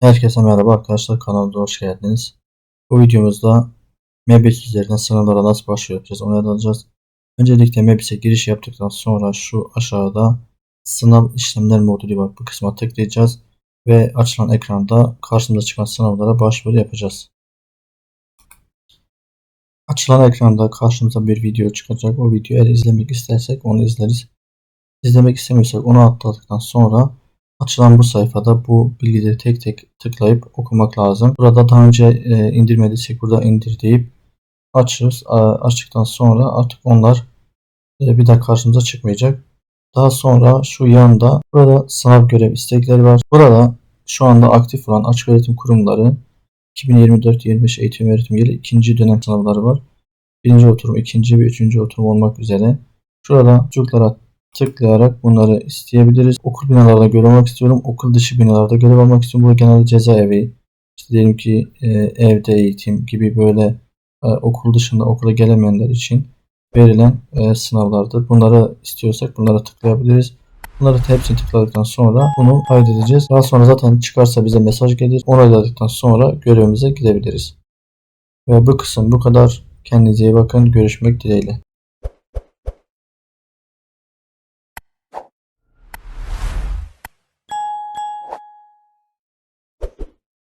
Herkese merhaba arkadaşlar kanalıma hoş geldiniz. Bu videomuzda Mebis üzerinden sınavlara nasıl başvuru yapacağız onu alacağız. Öncelikle Mebis'e giriş yaptıktan sonra şu aşağıda sınav işlemler modülü var. Bu kısma tıklayacağız ve açılan ekranda karşımıza çıkan sınavlara başvuru yapacağız. Açılan ekranda karşımıza bir video çıkacak. O videoyu eğer izlemek istersek onu izleriz. İzlemek istemiyorsak onu atladıktan sonra Açılan bu sayfada bu bilgileri tek tek tıklayıp okumak lazım. Burada daha önce e, indirmediysek burada indir deyip açıyoruz. Açtıktan sonra artık onlar e, bir daha karşımıza çıkmayacak. Daha sonra şu yanda burada sınav görev istekleri var. Burada şu anda aktif olan açık öğretim kurumları 2024-25 eğitim öğretim yılı ikinci dönem sınavları var. Birinci oturum, ikinci ve üçüncü oturum olmak üzere. Şurada çocuklara tıklayarak bunları isteyebiliriz. Okul binalarda görev almak istiyorum. Okul dışı binalarda görev almak istiyorum. Bu genelde cezaevi. İşte diyelim ki e, evde eğitim gibi böyle e, okul dışında okula gelemeyenler için verilen e, sınavlardır. Bunları istiyorsak bunlara tıklayabiliriz. Bunları hepsini tıkladıktan sonra bunu kaydedeceğiz. Daha sonra zaten çıkarsa bize mesaj gelir. Onayladıktan sonra görevimize gidebiliriz. Ve bu kısım bu kadar. Kendinize iyi bakın. Görüşmek dileğiyle.